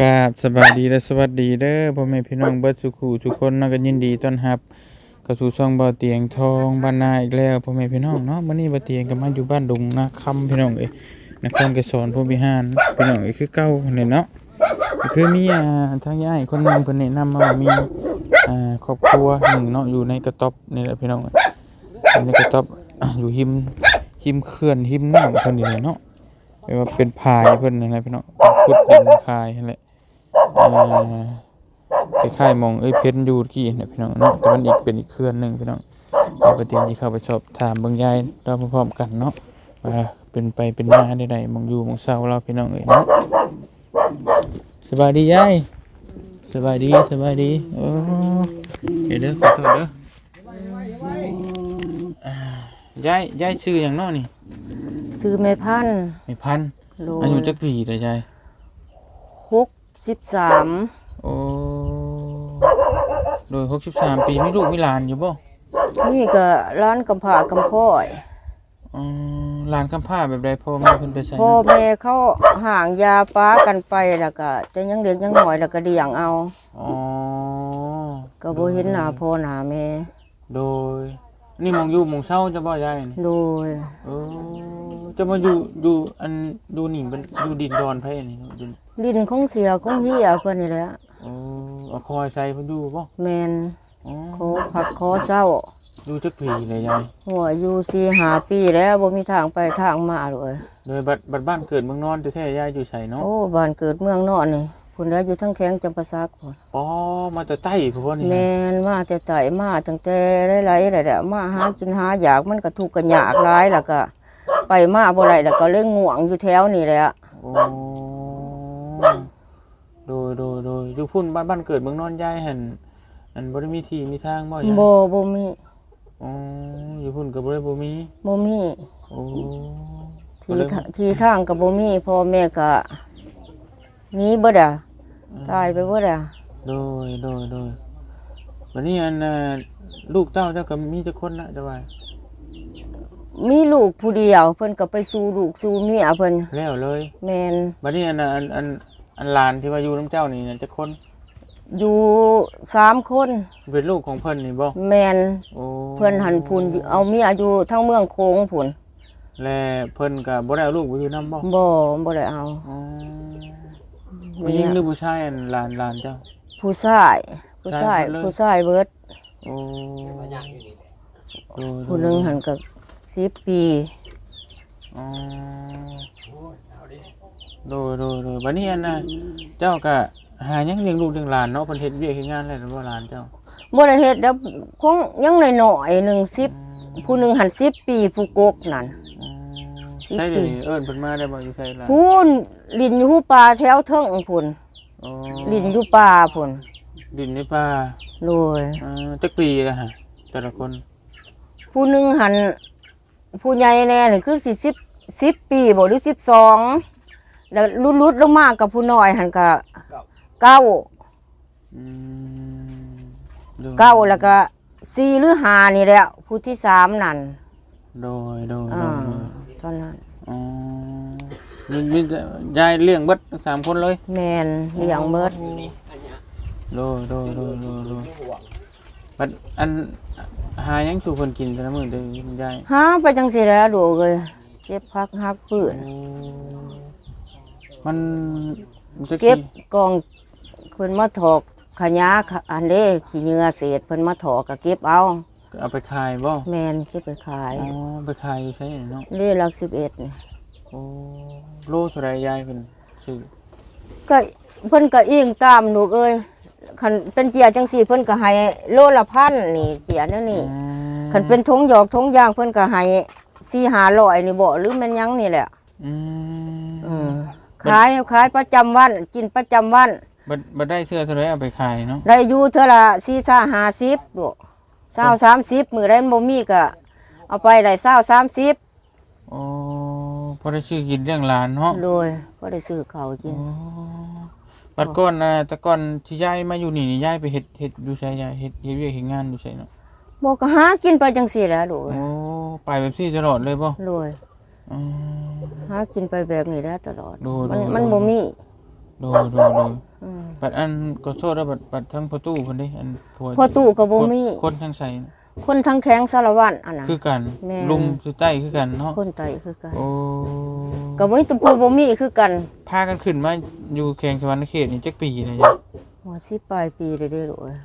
กราบสบายดีและสวัสดีเด้อพ่อแม่พี่น้องเบิดสุขูทุกคนเนาะก็ยินดีต้อนรับเข้าสู่ช่องบ่อเตียงทองบ้านนาอีกแล้วพ่อแม่พี่น้องเนาะมื้อนี้บ่อเตียงก็มาอยู่บ้านดงนาคำพี่น้องเอ้ยนครเกษรผู้บริหารพี่น้องเอ้ยคือเก่าเนี่ยเนาะก็คือมีอ่าทางย้ายคนหนึงเพิ่นแนะนำมาว่ามีอ่าครอบครัวหนึ่งเนาะอยู่ในกระต๊อบนี่แหละพี่น้องเอ้ยอยู่ในกระต๊อบอะอยู่หิมหิมเขื่อนหิมน้ำเพิ่นนี่แหละเนาะแปลว่าเป็นพายเพิ่นนั่นแหละพี่น้องขุดดินพายนั่นแหละเอ่อ คล้ายๆหมองเอ้ยเพชรอยู่กี่เนี่ยพี่น้องเนาะแต่มันอีกเป็นอีกเคลื่อนหนึ่งพี่น้องเดี๋ยวประเดี๋ยวที่เข้าไปสอบถามเบางยายเราพร้อมๆกันเนาะว่าเป็นไปเป็นมาได้ใดๆหมองอยู่หมองเศร้าเราพี่น้องเอ้ยเนาะสบายดียายสบายดีสบายดีโอ้เดี๋ยวเด้อขอโทษเด้ออ่ายายยายชื่ออย่างเนาะนี่ ซื้อแม่พันธุ์ไม่พันธุ์โลอายุจักปีเลยยายหก สิบสามโอ้โดยหกสิบสามปีมีลูกมีหลานอยู่บ่นี่ก็ร้านกำผากำพ่อยอ๋อหลานกำพร้าแบบใดพ่อแม่เพิ่นไปใส่พ่อแม่เขาห่างยาป้ากันไปแล้วก็แต่ยังเด็กยังหน่อยแล้วก็เลี้ยงเอาอ๋อก็บ่เห็นหน้าพ่อหน้าแม่โดย นี่หมองอยู่หมองเศร้าจะบ่ยายนี่โดยเออ จะมาอยู่อยู่อันดูนี่มันอยู่ดินดอนไผนี่ดินดินของเสียของเฮียเพิ่นนี่แหละเออเอาคอยใส่เพิ่นอยู่บ่แม่นอ๋อขอผักขอเศร้าอยู่จักปีเลยยายหัวอยู่สี่หาปีแล้วบ่มีทางไปทางมาเลยโดยบัดบัดบ้านเกิดเมืองนอนแท้ๆยายอยู่ไสเนาะโอ้บ้านเกิดเมืองนอนนี่พุ่นแล้วอยู่ทั้งแข้งจำปาสักพุ่นอ๋อมาแต่ใต้พุ่นนี่แมนะนมาแต่ไต่มาตั้งแต่หลายๆแหละมาหากินหาอยากมันก็ทุกข์กันยากหลายแล้วก็ ไปมาบ่ไรแล้วก็เรื่องง่วงอยู่แถวนี่แหละโอ้โดยโดยโดยอยู่พุ่นบ้านบ้านเกิดเมืองนอนยายหั่นอันบ่ได้มีที่มีทางบ่ยายบ่บ่มีอ๋ออยู่พุ่นกับบ่ได้บ่มีบ่มีโอ้ที่ทาที่ทางก็บ่มีพ่อแม่ก็หนีเบิดอะตายไปเบิดอะโดยโดยโดยวันนี้อันน่ะลูกเต้าเจ้าก็มีจักคนละจะว่า มีลูกผู้เดียว เพิ่นก็ไปสู่ลูกสู่เมียเพิ่นแล้วเลยแม่นวันนี้อันน่ะอันอันอันหลานที่ว่าอยู่น้ำเจ้านี่น่ะจักคนอยู่สามคนเป็นลูกของเพิ่นนี่บ่แม่นโอ้เพิ่นหันพูนอยู่เอาเมียอยู่ทั้งเมืองโคงพุ่นและเพิ่นก็บ่ได้เอาลูกไปอยู่นํบ่บ่บ่ได้เอาอ๋อผู้หญิงหรือผู้ชายอันหลานหลานเจ้า ผู้ชายผู้ชายชายหมดเลยผู้ชายเบิดโอ้โดยโดยผู้หนึงหันกับ สิบปีอ๋อโดยโดยโดยวันนี้อันน่ะเจ้าก็หายังเลี้ยงลูกเลี้ยงหลานเนาะเพิ่นเฮ็ดเวียกเฮ็ดงานอะไรนั่นบ่หลานเจ้าบ่ได้เฮ็ดแล้วคงยังน้อยๆหนึ่งสิบผู้หนึงหันสิบปีผู้กกนั่นอืมสิบใช่ปีเดี๋ยวนี้เอิ้นเพิ่นมาได้บ่อยู่ไสล่ะพูนลินอยู่หูป่าแถวเทิงพุ่นอ๋อลินอยู่ป่าพุ่นดินในป่าโดยเอ่อจักปีละฮะแต่ละคน ผู้หนึงหัน ผู้ใหญ่แน่นี่คือสิสิบสิบปีบ่หรือสิบสองแล้วลุดๆลงมากับผู้น้อยหันก็เก้าอืมโดยเก้าแล้วก็สี่หรือห้านี่แหละผู้ที่สามนั่นโดยโดยโดอ่ายโดยตอนนั้นอ๋อมีมีแต่ยายเลี้ยงเบิดทั้งสามคนเลย แมนเลี้ยงเบิด โดยโดยโดยโดยโดยบัดอัน หายังสู่เพิ่นกินแต่ละมื้อเด้อคุณยายหาไปจังสิแล้วดูเลยเก็บพักหักปืนโอ้มันมันจะเก็บกองเพิ่นมาถอกขยะขะอันเด้ขี้เหงื่อเศษเพิ่นมาถอกก็เก็บเอา เอาไปขายบ่แมนเก็บไปขายอ๋อไปขายอยู่ใช่เนาะเล่หลักสิบเอ็ดนี่โอ้โลเท่าไรยายเพิ่นซื้อก็เพิ่นก็อิงตามลูกเอ้ย คันเป็นเจียจังสี่เพิ่นก็ให้โลละพันนี่เจียนั่นนี่อืมคันเป็นทงหยอกทงยางเพิ่นก็ให้สี่หาร้อยนี่บ่หรือแมันหยังนี่แหละอืมอืมขายขายประจำวัน กินประจำวันบัดบัดได้เสื้อเท่าไรเอาไปขายเนาะได้อยู่เท่าละสี่สาห้าสิบลูกเศร้าสามสิบมือได้บ่มีก็เอาไปได้เศร้าสามสิบโอ้พอได้ชื่อกินเรื่องหลานเนาะโดยก็ได้ซื้อเขาวกินโอ้ บัดก่อนนะแต่ก่อนที่ยายมาอยู่นี่นี่ยายไปเฮ็ดเฮ็ดอยู่ไสยายเฮ็ดเฮ็ดเวียกเฮ็ดงานอยู่ไสเนาะบอกก็หากินไปจังสี่แหล้วลูกโอ้ไปแบบซี่ตลอดเลยบ่โดยอืม หากินไปแบบนี้ได้ตลอด โดยมันโดย มันบ่มีโดยโดยโดยอืม บัดอันก็โทษแล้วบัดบัดทั้งประตูเพิ่นเด้อันผัวพอตู้ก็บ่มี คนคนทั้งใส่ คนทั้งแข้งสารวัตรอันน่ะ คือกันแม่ ลุมคือใต้คือกันเนาะคนไตคือกันโอ้ก็บ่มีตะปูบ่มีคือกันพากันขึ้นมาอยู่แข่งสวรรค์เขตนี่จักปีเลยจ้ะหัวสิปลายปีเลยเด้อลูกเอ้ย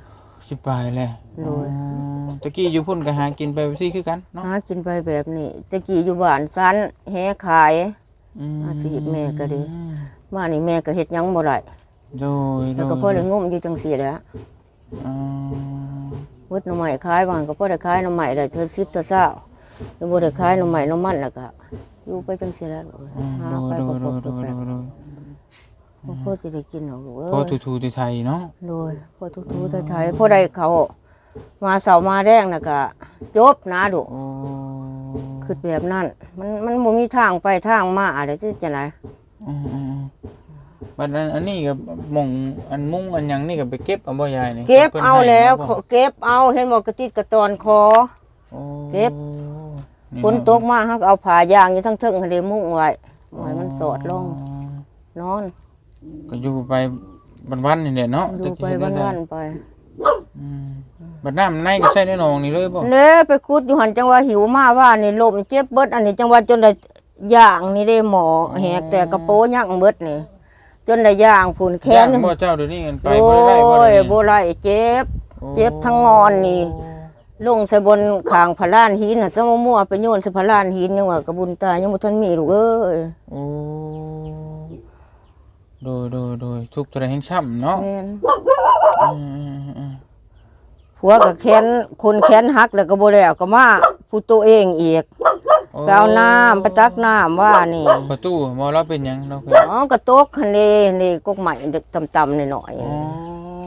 สิบปลายแล้วโดยอ๋อตะกี้อยู่พุ่นก็หากินไปซี่คือกันเนาะหากินไปแบบนี้ตะกี้อยู่บ้านซันแหขาย อืมอาชีพแม่ก็ดี มานี่แม่ก็เฮ็ดหยังบ่ได้โดยแล้วก็พอได้งมอยู่จังซี่แหละอ๋อ มดหน่อไม้ขายบางก็พอได้ขายหน่อไม้ได้เทื่อ10เทื่อ20แล้วบ่ได้ขายหน่อไม้หน่อมันแล้วก็อยู่ไปจังซี่แหละลูกเอ้ยอืมหาโดไปยโดก็ยโดพยบโดยแลโดยโดยบ่พอสิได้กินหรอกลูกเอ้พอทูทูที่ไทยเนาะโดยพอทุกๆไทยๆพอได้เขามาเสามาแดงนะก็จบนะลูโอ้คือแบบนั้น มันมันบ่มีทางไปทางมาอะไรที่จะไหนอืมอืมอืม บัดนั้นอันนี้ก็หมองอันมุ้งอันหยังนี่ก็ไปเก็บเอาบ่ยายนี่เก็บพิ่นเอาให้แล้วบ่ขอเก็บเอาเห็นบอกกระติดกระตอนคอ โอ้เก็บนี่ฝนตกมาเฮาก็เอาผ้ายางอยู่ทั้งเทิงให้ได้มุ้งไว้ไว้มันสอดลงนอนก็อยู่ไปวันๆนี่แหละเนาะอยู่ไปจะเฮ็ดวัได้นๆไปอืมบัดน้ำในก็ใช้ในหนองนี่เลยบ่เด้ไปคุดอยู่หันจังว่าหิวมาว่านี่ลมเจ็บเบิดอันนี้จังว่าจนได้ย่างนี่ได้หมอแหกแต่กระโปรงย่างเบิดนี่ จนได้ย่างผุนแขนนี่ย่างบ่เจ้าเดี๋ยวนี้กันไปโอ้บ่ได้ไล่บ่ยได้โบไรเจ็บ เจ็บทั้งงอนนี่ ลงใส่บนขางพะลานหินน่ะสมมั่วไปโยนใส่พะลานหินยังว่ากระบุญตายยังบ่ทันมีลูกเอ้ยโอ้โดยโดยโดยทุกข์ตัวใดแห่งช้ำเนาะแม่นอืมอืมอืมผัวก็แขนคนแขนหักแล้วก็บ่แล้วก็มา ผู้ตัวเองอีกโอ้ไปเอาน้ำไปตักน้ำว่านี่ประตูบ่เราเป็นหยังเราเป็นอ๋อกระตกคันนี้นี่กกใหม่ต่ำๆหน่อยอ๋อ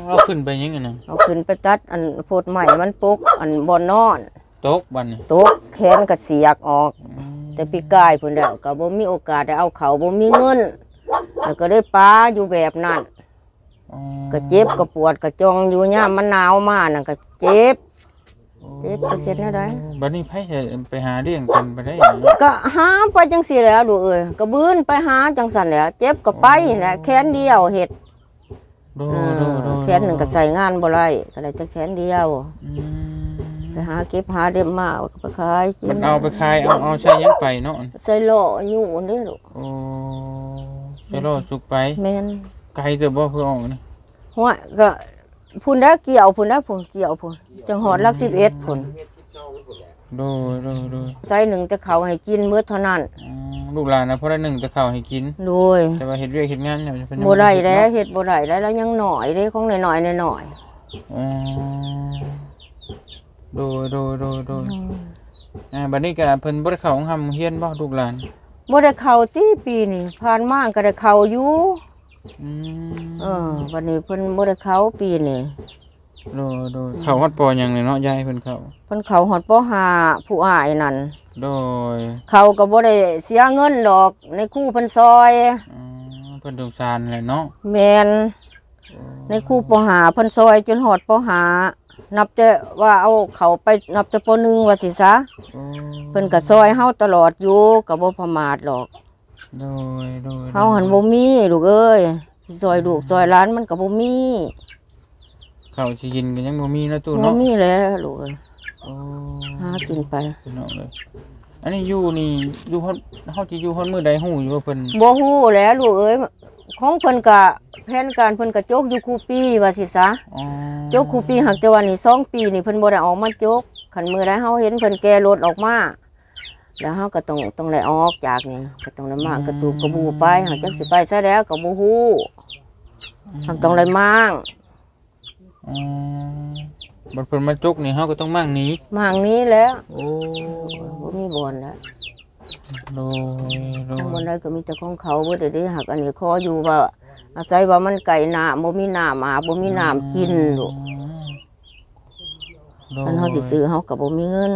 เราขึ้นไปยังไงน่ะๆเอาขึ้นไปตัดอันโพดใหม่มันปกอันบ่นอนตกบัดนี่ตกแขนก็เสียกออก อืมแต่ปีกายพุ่นแล้วก็บ่มีโอกาสได้เอาเขาบ่มีเงิน แล้วก็ได้ป้าอยู่แบบนั้น อ๋อก็เจ็บก็ปวดก็จองอยู่ย่ามมันหนาวมานั่นก็เจ็บ เจ็บก็เสร็จแล้วได้บัดนี้ไผจะไปหาเลี้ยงกันไปได้หยังเนาะก็หาไปจังซี่แหล้วดูกเอ้ยก็บื้นไปหาจังซั่นแหล้วเจ็บก็ไปแหละแขนเดียวเฮ็ดโดเอโดอโดแขนหนึงก็ใส่งานบ่ได้ก็ได้แต่แขนเดียวอืมไปหาเก็บหาเด็มมาก็ไปขายกิมันนเอาไปขายเอาเอาใช้หยังไปเนาะใส่ล้ออยู่นี่ลูกโอ้ใช้รอดสุกไปแม่นไกลเด้อบ่เพื่อออกนี่หัวก็ พุ่นได้เกี่ยวพุ่นได้พุ่นเกี่ยวพุ่นจังหอดหลัก11พุ่นโดยโดยโดยใส่หนึ่งแต่เขาให้กินมื้อเท่านั้นอืมลูกหลานนะเพราะได้หนึ่งจะเข้าวให้กิน โดยแต่ว่าเฮ็ดเวียกเฮ็ดงานเนี่ยเพิ่นยังบ่ได้เฮ็แล้วเนาะเฮ็ดบ่ได้แล้วแล้วยังหน่อยเด้ของน้อยๆน้อยอ๋อโดยโดยโดยโดยๆอ่าบัดนี้ก็เพิ่นบ่ได้เข้าห้องเฮียนบ่ลูกหลาน บ่ได้เข้าตีปีนี่ผ่านมาก็ได้เข้าอยู่ อืมเออวันนี้เพิ่นบ่ได้เข้าปีนี่โดยโดยเข้าฮอดปอหยังเลยเนาะยายเพิ่นเข้าเพิ่นเข้าฮอดปห้าผู้อ้ายนั่นโดยเขาก็บ่ได้เสียเงินดอกในครู่เพิ่นซอยอ๋อเพิ่นสงสารแหละเนาะแม่นในครู่ปห้าเพิ่นซอยจนฮอดปห้านับแต่ว่าเอาเขาไปนับแต่ปหนึ่งว่าสิซะ โอ้เพิ่นก็ซอยเฮาตลอดอยู่ก็บ่ประมาทหรอก โดยโดยเฮาหันบ่มีลูกเอ้ยสิซอยลูกซอยหลานมันก็บ่มีข้าวสิกินก็ยังบ่มีเนาะตู้บ่เนาะมีแล้วลูกเอ้ยโอ้หากินไปพี่น้องเลยอันนี้อยู่นี่อยู่ฮอดเฮาสิอยู่ฮอดมื้อใดฮู้อยู่ว่าเพิ่นบ่ฮู้แหล้วลูกเอ้ยของเพิ่นก็แผนการเพิ่นก็จกอยู่คูปีว่าสิซะ อ๋อจกคูปีหักแต่ว่านี่สองปีนี่เพิ่นบ่ได้ออกมาจกคันมื้อใดเฮาเห็นเพิ่นแก่รถออกมา แล้วเฮาก็ต้องต้องได้ออกจากนี่ก็ต้องได้มากระตูกกระบูไปหักจักสิไปซะแล้วก็บ่ฮู้หักต้องได้มางอ๋อบัดเพิ่นมาจกนี่เฮาก็ต้องมั่งหนีมางนี้แหล้วโอ้บ่มีบ่อนแล้วโดยโดทางบ่ยได้ก็มีแต่ของเขาเบิดเด้หักอันนี้ขออยู่ว่า อาศัยว่ามันไก่น้ำบ่มีน้ำอาบบ่มีน้ำกินลูกโดยคันเฮาสิซื้อเฮาก็บ่มีเงิน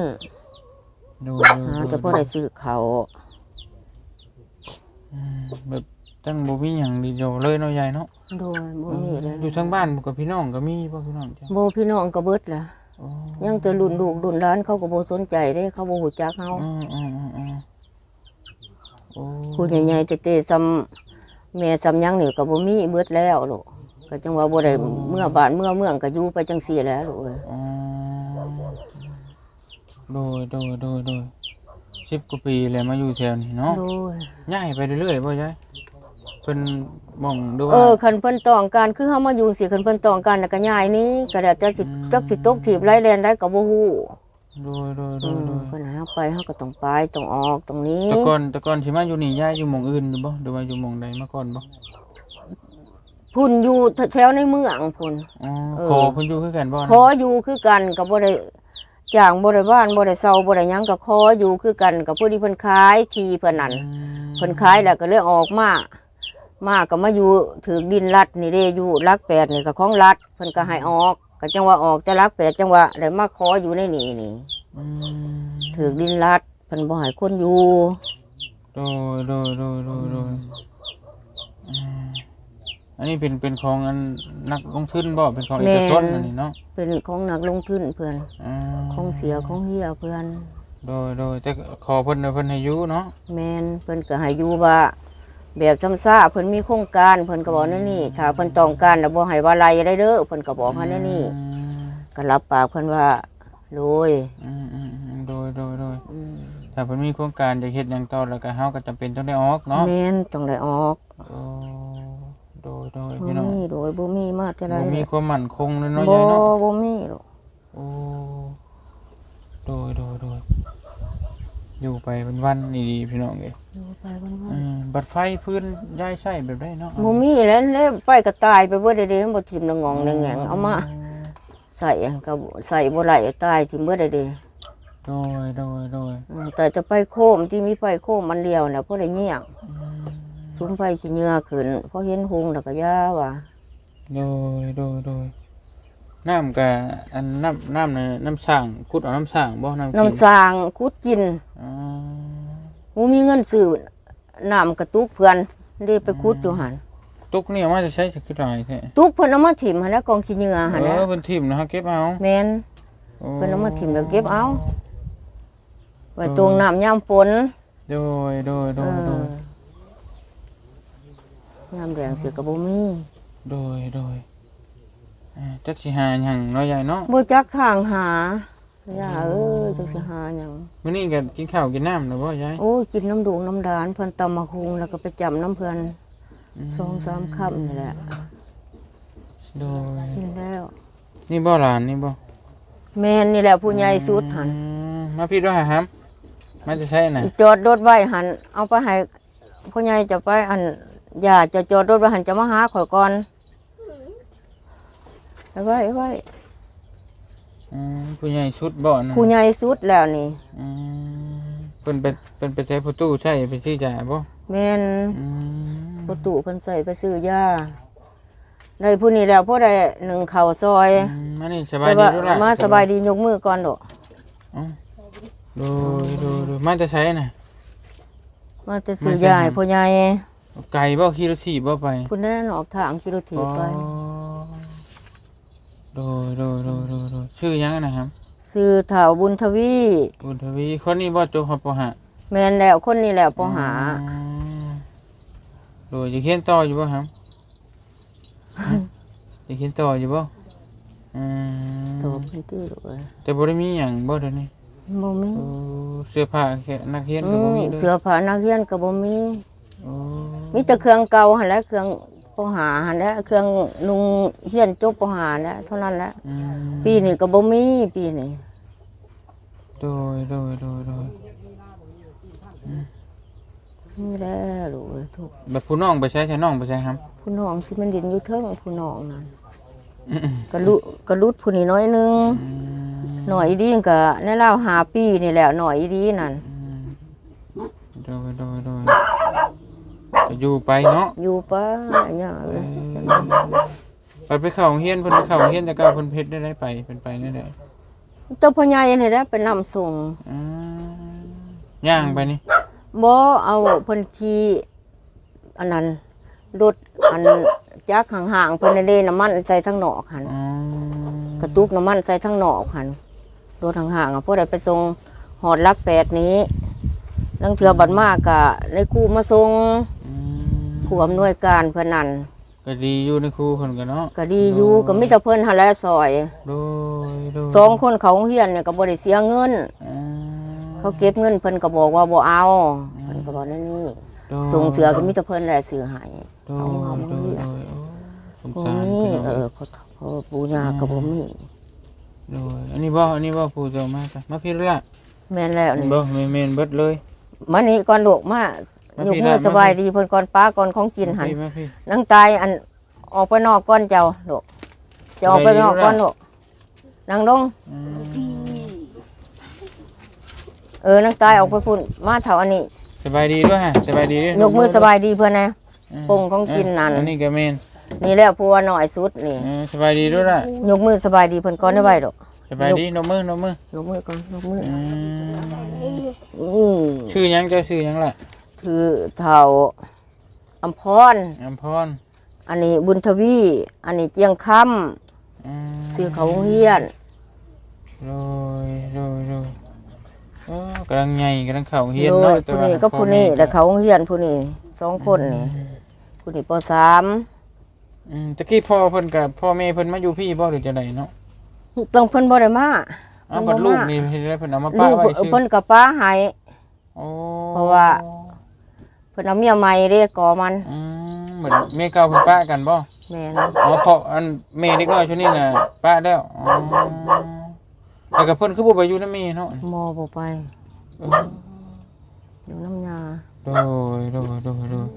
โดยหาแต่พอได้ซื้อเขาวอืมแบบจังบ่มีหยังดีเดียวเลยเนาะยายเนาะโดยบ่มีเลยอยู่ทั้งบ้านกับพี่น้องก็มีบ่พี่น้องจ้ะบ่พี่น้องก็เบิดล่ะโอ้ยังแต่รุ่นลูกรุ่นหลานเขาก็บ่สนใจเด้เขาบ่ฮู้จักเฮาอืมอืมอืมอืมโอ้ผู้ใหญ่ๆเตๆซ้แม่สำยังนี่ก็บ่มีเบิดแล้วลูกก็จังว่าบ่ได้เมื่อบ้านเมื่อเมืองก็อยู่ไปจังซี่แหล้วลูกเอ้ย อ๋อ โดยโดยโดยโดยสิบกว่าปีแล้วมาอยู่แถวนี้เนาะโดยย้ายไปเรื่อยๆบ่ยายเพิ่นมองดูเอว่าอคันเพิ่นต้องการคือเฮามาอยู่สิคันเพิ่นต้องการแล้วก็ย้ายหนี้ก็แล้วแต่สิจักสิตกถีบไล่แลนได้ก็บ่ฮู้โดยโดยโดอืยมโดยเพิ่นให้เฮาไปเฮาก็ต้องไปต้องออกตรงนี้ แต่ก่อนแต่ก่อนสิมาอยู่นี่ย้ายอยู่หม่องอื่นอยู่บ่หรือว่าอยู่หม่องใดมาก่อนบ่พุ่นอยู่แถวในเมืองพุ่น อ๋อเออ ขอเพิ่นอยู่คือกันบ่นะขออยู่คือกันก็บ่ได้ จ้างบ่ได้บ้านบ่ได้เซาบ่ได้หยังก็ขออยู่คือกันกับผู้ที่เพิ่นขายที่เพิ่นนั่นอืมเพิ่นขายแล้วก็เลยออกมามาก็มาอยู่ถือดินรัดนี่เด้อยู่รักแปดนี่ก็ของรัฐเพิ่นก็ให้ออกก็จังว่าออกจะรักแปดจังว่าได้มาขออยู่ในนี่นี่อืมถือดินรัดเพิ่นบ่ให้คนอยู่โดยโดยโดยโดยโดยอืมอันนี้เป็นเป็นของอันนักลงทุนบ่เป็นของเอกชนอันนี้เนาะเป็นของนักลงทุนเพิ่นอืม ของเสียของเฮียเพิ่นโดยโดยแต่ขอเพิ่นน่ะเพิ่นให้อยู่เนาะแม่นเพิ่นก็ให้อยู่ว่าแบบซ้ำซ่าเพิ่นมีโครงการเพิ่นก็บอกนั่นนี่ถ้าเพิ่นต้องการแล้วบ่ให้ว่าไรได้เด้อเพิ่นก็บอกให้นั่นนี่อืมก็รับปากเพิ่นว่าโรยอืมอืมอืมโดยโดยโดยอืมถ้าเพิ่นมีโครงการจะเฮ็ดหยังต่อแล้วก็เฮาก็จำเป็นต้องได้ออกเนาะแม่นต้องได้ออกโอ้โดยโดยบ่พี่น้องมีโดยบ่มีมาแต่ใดบ่มีความมั่นคงเลยเนาะบ่ยายเนาะบ่มีหรอกโอ้ โดยโดยโดยอยู่ไปเป็นวันนี่ดีพี่น้องเอ้ยอยู่ไปวันอืมบัดไฟพื้นย้ายใช้แบบได้เนาะๆบ่มีแล้วแล้วไปก็ตายไปเบิดเด้ๆบ่ทิ่มละงองละแหงเอามาใส่ก็ใส่บ่ไหลตายทิ่มเบิดเด้โดยโดยโดยๆอืมแต่จะไปโคมที่มีไฟโคมมันเดียวน่ะบ่ได้เงียงอืมสุมไฟสิเหงื่อขึ้นพอเห็นหุงแล้วก็ย่าว่าโดยโดยโดย น้ำกะอันน้ำน้ำเนี่ยน้ำสร้างขุดเอาน้ำสร้างบ่น้ำกิน้ำสร้างคุดกินอ๋อบ่มีเงินซื้อน้ำกระตุกเพื่อนได้ไปคุดอยู่หั่นตุกนี่เอามาจะใช้จะคิดอะไรแท้ตุกเพิ่นเอามาถิ่มหั่นแล้วกองขี้เหงื่อหั่นเอแหล้วอเพิ่นทิ่มนะฮะเก็บเอาแม่นโอ้เพิ่นเอามาถิ่มแล้วเก็บเอาไว้ตรงน้ำยามฝนโดยโดยโดเอยโดอยยามแรงสิก็บ่มีโดยโดยอ่า จักสิหาหยังเนาะยายเนาะบ่จักทางหาย่าเอ้ยจักสิหาหยังมื้อนี้ก็กินข้าวกินน้ำแล้วบ่ยายโอ้ยกินน้ำดูกน้ำดานเพิ่นตำมะคุงแล้วก็ไปจำน้ำเพิ่นสองสามค่ำนี่แหละโดยกินแล้ว นี่บ่หลานนี่บ่แม่นนี่แหละผู้ใหญ่สุดหันอืมมาพี่ด้วยครับมาจะใช่น่ะจอดรถไว้หันเอาไปให้ผู้ใหญ่จะไปอันอย่าจะจอดรถไว้หันจะมาหาข่อยก่อน เอาไว้เอาไว้อืมผู้ใหญ่ชุดบ่นะผู้ใหญ่สุดแล้วนี่อืมเพิ่นไปเพิ่นไปใช้ประตูใช่ไปซื้อยาบ่แม่นอืมประตูเพิ่นใส่ไปซื้อยาได้ผู้นี้แล้วผู้ใดหนึ่งเข่าวซอยอืมมานี่สบายแต่ดีว่าด้วยล่ะมาสบายดียกมือก่อนดอกอ๋อดูดูดูมาจะใช้น่ะ มาแต่ซื้อยาให้ผู้ใหญ่ไก่บ่ขี่รถถีบบ่ไปผู้นั้นออกทางกิโลถีบไป อ๋อ ดูดูดูดูดูชื่อหยังนะครับซื้อเถาบุญทวีบุญทวีคนนี้บ่จบฮอดปหะแม่นแล้วคนนี้แหละปหาอืมดูจะเขียนต่ออยู่บ่ครับจะเขียนต่ออยู่บ่อืมโตเพิ่นตื้อลูกเอ้ยแต่บ่ได้มีหยังบ่เดี๋ยวนี้บ่มีโอ้เสื้อผ้าแค่นักเรียนอืก็บ่มมีเลยเสื้อผ้านักเรียนก็บ่มี โอ้มีแต่เครื่องเก่าหั่นแหละเครื่อง ปหาหั่นแหละเครื่องนุงเรียนจบปหาแหล้วเท่านั้นแหละอืมปีนี้ก็บ่มีปีนี้โดยโดยโดยโดยนี่แหละลูกเอ้ยทุกแบบผู้น้องไปใช้ใช้น้องไปใช้ครับผู้น้องสิมันดินอยู่เทิงผู้น้องนั่นอืมก็ลุก็ลุดผู้นี้น้อยหนึงอืมหน่อยดีก็ในราวหาปีนี่แหละหน่อยดีนั่นอืมโดยโดยโดยก็ อยู่ไปเนาะอยู่ป้าเนี่ยเอ้ยไปไปเข้าโรงเรียนเพิ่นไปเข้าโรงเรียนแต่ก็เพิ่นเพชรได้ได้ไปเพิ่นไปได้ได้ตัวพ่อใหญ่นี่แหละไปนำส่งอืมย่างไปนี่บ่เอาเพิ่นขี่อันนั้นรถอันจักห่างๆเพิ่นได้น้ำมันใส่ทั้งนอกหันอืมกระตุกน้ำมันใส่ทั้งนอกหันรถห่างๆอะพวกใดไปส่งหอดลักแปดนี้ ลังเทือบัดมากกะในครูมาส่งอืมผู้ผู้อำนวยการเพิ่นนั่นก็ดีอยู่ในครูเพิ่นก็เนาะก็ดีอยู่ก็มีแต่เพิ่นหั่นแหละซอยโดยโดยสองคนเขาเฮียนเนี่ยก็บ่ได้เสียเงิน อ่าเขาเก็บเงินเพิ่นก็บอกว่าบ่เอาเพิ่นก็บอกนั่นนี่โดยส่งเสือก็มีแต่เพิ่นแหละซื้อให้ โดยเอาเอาโดมายเฮียโดยโอ้สงบ่สารมีพี่น้องเออเขาเขาปู่ย่าก็บ่มีโดยอันนี้บ่อันนี้บ่ผู้เจ้ามาจ้ะมาพี่ละแม่นแล้วนี่บ่แม่นแม่นเบิดเลย มานี่ก่อนลูกมามาอยู่พี่มือละมาสบายดีเพิ่นก่อนป้าก่อนของกินมาหั่นพี่มาพี่นางตายอันออกไปนอกก่อนเจ้าลูกจะออกไปนอกก่อนลูกนางลงอืมเออนางตายออกไปพุ่นมาเท่าอันนี้สบายดีด้วยฮะสบายดีด้วยยกมือสบายดีเพื่อนนะอืมปงของกินนั่น อันนี้ก็แม่นนี่แหละผู้ว่าน้อยสุดนี่ เออสบายดีด้วยล่ะยกมือสบายดีเพิ่นก่อนได้ไว้ดอกสบายดีนมมือนมมือยกมือก่อนยกมือ อืม อืมชื่อหยังเจ้าชื่อหยังล่ะถือเท่าอำพรอำพรอันนี้บุญทวี อันนี้เจียงคอืมำซื้อเขาโรงเฮียนโดยโดยโดยโอ้กำลังใหญ่กำลังเข้าเฮียนโดเนาะยผู้นี้ก็ผู้นี้แล้วเขาโรงเฮียนผู้นี้สองคนนี่ผู้นี้ปสามอืมตะกี้พ่อเพิ่นกับพ่อแม่เพิ่นมาอยู่พี่บ่หรือจะไดเนาะต้องเพิ่นบ่ได้มา อ้าวบัดลูกนี่เฮ็ดได้เพิ่นเอามาลูป้ากไว้ซื่อเพิ่นกับป้าให้โอ้เพราะว่า เพิ่นเอาเมียใหม่เด้ก่อมันอืมเหมือนแม่เก่าเพิ่นป้ากันบ่แม่นอ๋อเพราะอันแม่เด็กน้อยช่วงนี้น่ะป้าแล้วอ๋อแต่กับเพิ่นคือบ่ไปอยู่นำแม่เนาะหมอบ่ไปเอออยู่น้ำยาโดยโดยโดยโดย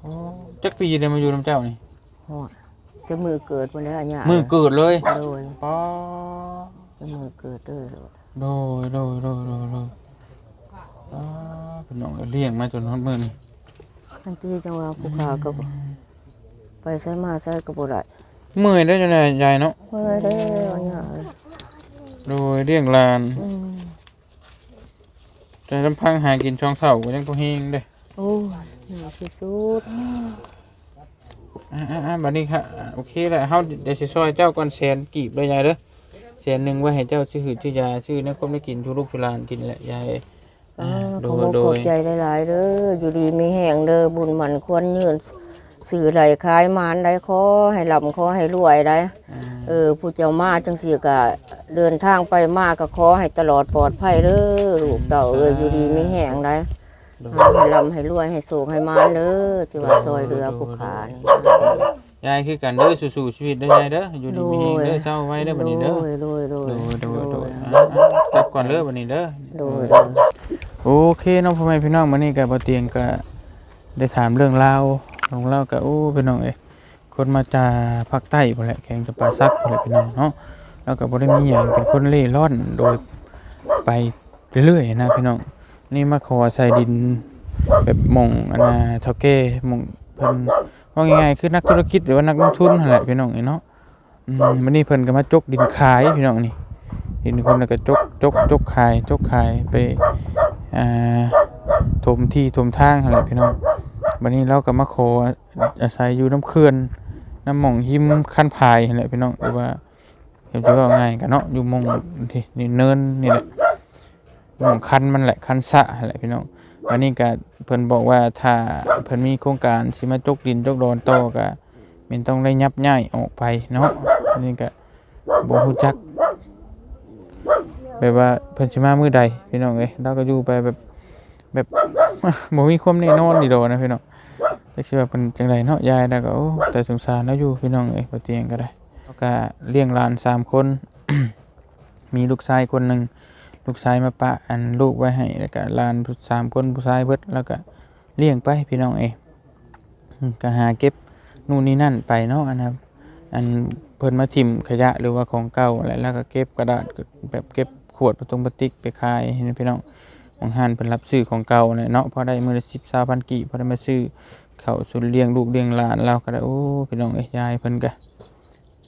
โอ้จักปีได้มาอยู่นํเจ้านี่หอดจะมือเกิดวันนี้อันยามือเกิดเลยโดย ป้า จะมือเกิดเด้อโดยโดยโดยโดยโดยโดยป้าเป็นน้องเลี้ยงมาจนฮอดมื้อนี้ทันทีจังว่าผู้ขาก็บ่ไปใส่มาใส่ก็บ่ได้เมื่อยได้จังได๋ยายเนาะเมื่อยเด้ออันยาโดยเลี้ยงหลานอืมแต่ลำพังหากินช่องเช้าก็ยังบ่เฮงเด้โอ้ยหนักที่สุดอ่าๆๆบัดนี้ค่ะอ่าโอเคแหละเฮาเดี๋ยวสิซอยเจ้าก่อนแสนกีบเด้อยายเด้อ แสนหนึงไว้ให้เจ้าซื้อหืดซื้อยาซื้อในความได้กินทุกลูกทุกหลานกินแหละยายอ่าโดขอยบโดขอยบใจหลายๆเด้ออยู่ดีมีแห่งเด้อบุญมันควรยืนสื่อใดคล้ายมานได้ขอให้ลำขอให้รวยได้อ่าเออผู้เจ้ามาจังสี่ก็เดินทางไปมาก็ขอให้ตลอดปลอดภัยเด้อลูกเต่าเอ้ยอยู่ดีมีแห้งได้โดยให้ลำให้รวยให้สูงให้มานเด้อที่ว่าซอยเรือผู้ขานี่ ยายคือกันเด้อสู้ๆชีวิตเด้อยายเด้ออยู่ดีมีเฮงเด้อเจ้าไว้เด้อบัดนี้เด้อโดยโดยโดโดยยโดยโดยอ่าๆกลับก่อนเด้อบัดนี้เด้อโดยโดยโอเคน้องพ่อแม่พี่น้องมื้อนี้ก็บ่เตียงก็ได้ถามเรื่องราวของเราก็โอ้พี่น้องเอ้ยคนมาจากภาคใต้พุ่นแหละแข่งจะปลาซักพุ่นแหละพี่น้องเนาะแล้วก็บ่ได้มีหยังเป็นคนเล่ร่อนโดยไปเรื่อยๆนะพี่น้องนี่มาขอใส่ดินแบบหม่องอันน่ะเฒ่าแก่หม่องเพิ่น ว่าง่ายๆคือนักธุรกิจหรือว่านักลงทุนนั่นแหละพี่น้องเอ้ยเนาะอืมมื้อนี้เพิ่นก็มาจกดินขายพี่น้องนี่ดินเพิ่นล้วก็จกจกจกขายจกขายไปอ่าถมที่ถมทางอะไรพี่น้องวันนี้เราก็มาขออาศัยอยู่น้ำเขื่อนน้ำหม่องหิมขั้นพายอะไรพี่น้องหรือว่าเดี๋ยวจะว่าง่ายกันเนาะอยู่มองที่นี่เนินนี่แหละหม่องคันมันแหละคันสะอะไรพี่น้อง วันนี้ก็เพิ่นบอกว่าถ้าเพิ่นมีโครงการสิมาจกดินจกดอนต่อก็มันต้องได้ยับย้ายออกไปเนาะอันนี่ก็บ่ฮู้จักแบบว่าเพิ่นสิมามื้อใดพี่น้องเอ้ยเราก็อยู่ไปแบบแบบบ่มีความแน่นอนนี่ดอกนะพี่น้องแต่คือว่าเพิ่นจังไดเนาะยายแล้วก็โอ้แต่สงสารเราอยู่พี่น้องเอ้ยบ่เตียงก็ได้ก็เลี้ยงหลานสามคนมีลูกชายคนหนึง ลูกชายมาปะอันลูกไว้ให้แล้วก็ลานสามคนผู้ชายเบิดแล้วก็เลี้ยงไปพี่น้องเอ้ยอืมก็หาเก็บนู่นนี่นั่นไปเนาะอันนั้นอันเพิ่นมาทิมขยะหรือว่าของเก่าอะไรแล้วก็เก็บกระดาษแบบเก็บขวดประตงปติกไปขายให้พี่น้องของหันเป็นรับซื้อของเก่าเนี่ยเนาะพอได้มือละสิบสาพันกี่พอได้มาซื้อเขาสุนเลี้ยงลูกเลี้ยงหลานเราก็ได้โอ้พี่น้องเอ้ยยายเพิ่นก็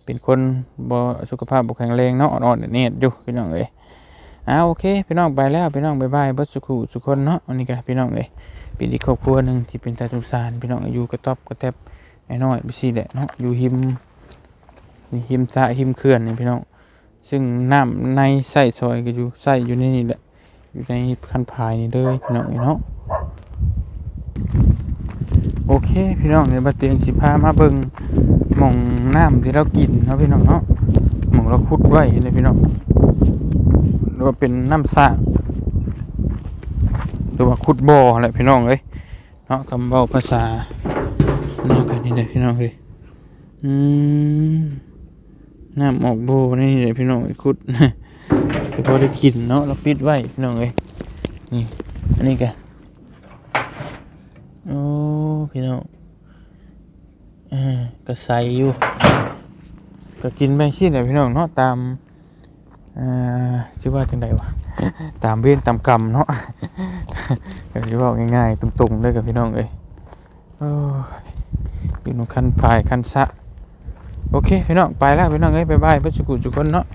เป็นคนบ่สุขภาพบ่แข็งแรงเนาะอ่อนๆเนี่ยอยู่พี่น้องเอ้ย อาโอเคพี่น้องไปแล้วพี่น้องบายบายบิดสุขุสุคนเนาะวันนี้ก็พี่น้องเอ้ยเป็นอีกครอบครัวหนึ่งที่เป็นตาสงสารพี่น้องอยู่กระต๊อบกระแทบไอ้น้อยไปสิแหละเนาะอยู่หิมนี่หิมสะหิมเขื่อนนี่พี่น้อง ซึ่งน้ำในใส่ซอยก็อยู่ใส่อยู่ในนี่แหละอยู่ในคันพายนี่เลยพี่น้องเนาะโอเคพี่น้องเดี๋ยบัดเตียงสิพามาเบิ่งหม่องน้ำที่เรากินเนาะพี่น้องเนาะหม่องเราขุดไว้เลยพี่น้อง หรือว่าเป็นน้ำสร้างหรือว่าขุดบ่อแหละพี่น้องเอ้ยเนาะคำเว้าภาษานี่กันนี่เลยพี่น้องเอ้ยอืมน้ำออกโบ่อนี่เลยพี่น้องเอ้ยขุดก็พอได้กินเนาะเราปิดไว้พี่น้องเอ้ยนี่อันนี้กันโอ้พี่น้องเอ่าก็ใส่อยู่ก็กินแบงชีนแหละพี่น้องเนาะตาม ชื่อว่าจังไดวะตามเวรตามกรรมเนาะก็สิบอกง่ายๆตรงๆเลยกับพี่น้องเอ้ยโอ้ยอยู่นคันพายคันสะโอเคพี่น้องไปแล้วพี่น้องเอ้ยบ๊ายบายเพื่นสุกุจุคนเนาะ